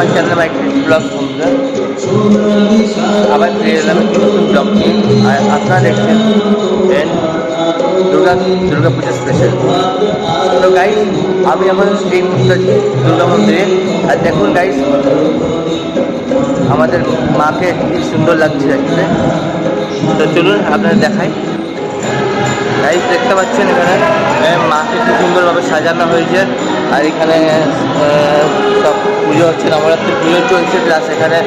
আমার channel mic blog বন্ধুরা আবার ফিরে এলাম একটি ব্লগ নিয়ে। আর আপনারা দেখছেন দুর্গা দুর্গা পুজো স্পেশাল তো গাইস আমি আমার এই মুহূর্তে দুর্গা মন্দিরে। আর দেখুন গাইস আমাদের মাকে কি সুন্দর লাগছে দেখতে। তো চলুন আপনাদের দেখাই। গাইস দেখতে পাচ্ছেন এখানে মাকে কি সুন্দরভাবে সাজানো হয়েছে। আর এখানে সব পুজো হচ্ছে নবরাত্রি পুজো চলছে প্লাস এখানে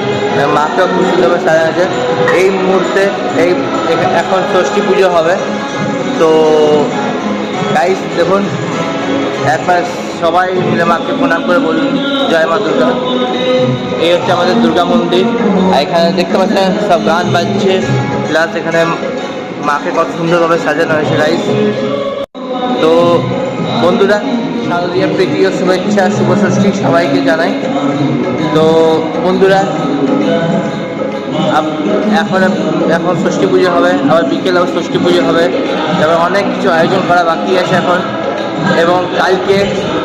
মাকেও খুব সুন্দরভাবে সাজানো আছে। এই মুহূর্তে, এই, এখা- এখন ষষ্ঠী পুজো হবে। তো গাইস দেখুন, একবার সবাই মিলে মাকে প্রণাম করে বলুন, জয় মা দুর্গা। এই হচ্ছে আমাদের দুর্গা মন্দির। আর এখানে দেখতে পাচ্ছেন, সব গান বাজছে প্লাস এখানে মাকে কত সুন্দরভাবে সাজানো হয়েছে গাইস তো, বন্ধুরা শারদীয় ও শুভেচ্ছা, শুভ ষষ্ঠী সবাইকে জানাই। তো বন্ধুরা এখন এখন ষষ্ঠী পুজো হবে, আবার বিকেলে আবার ষষ্ঠী পুজো হবে। তারপর অনেক কিছু আয়োজন করা বাকি আছে এখন। এবং কালকে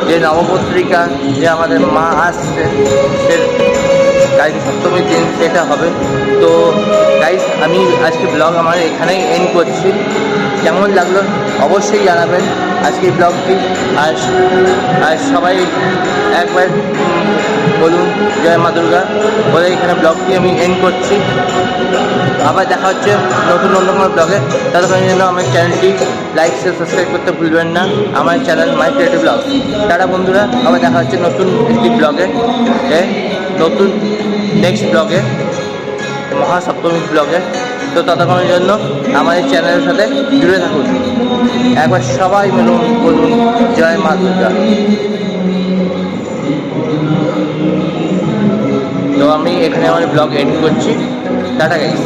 যে নবপত্রিকা যে আমাদের মা আসছে, সে কালকে সপ্তমীর দিন সেটা হবে। তো আজকে ব্লগ আমার এখানেই এন্ড করছি। কেমন লাগল অবশ্যই জানাবেন আজকে ব্লগটি। আর আর সবাই একবার বলুন, জয় মা দুর্গা। বলে এখানে ব্লগটি আমি এন্ড করছি। আবার দেখা হচ্ছে নতুন অন্য কোনো ব্লগে। ততক্ষণ জন্য আমার চ্যানেলটি লাইক শেয়ার সাবস্ক্রাইব করতে ভুলবেন না। আমার চ্যানেল মাই ক্রিয়েটিভ ব্লগ তারা বন্ধুরা, আবার দেখা হচ্ছে নতুন একটি ব্লগে। নতুন নেক্সট ব্লগে, মহাসপ্তমী ব্লগে। তো ততক্ষণের জন্য আমাদের চ্যানেলের সাথে জুড়ে থাকুন। একবার সবাই মিলুন, বলুন, জয় মা দুর্গা। তো আমি এখানে আমার ব্লগ এডিট করছি। Tata guys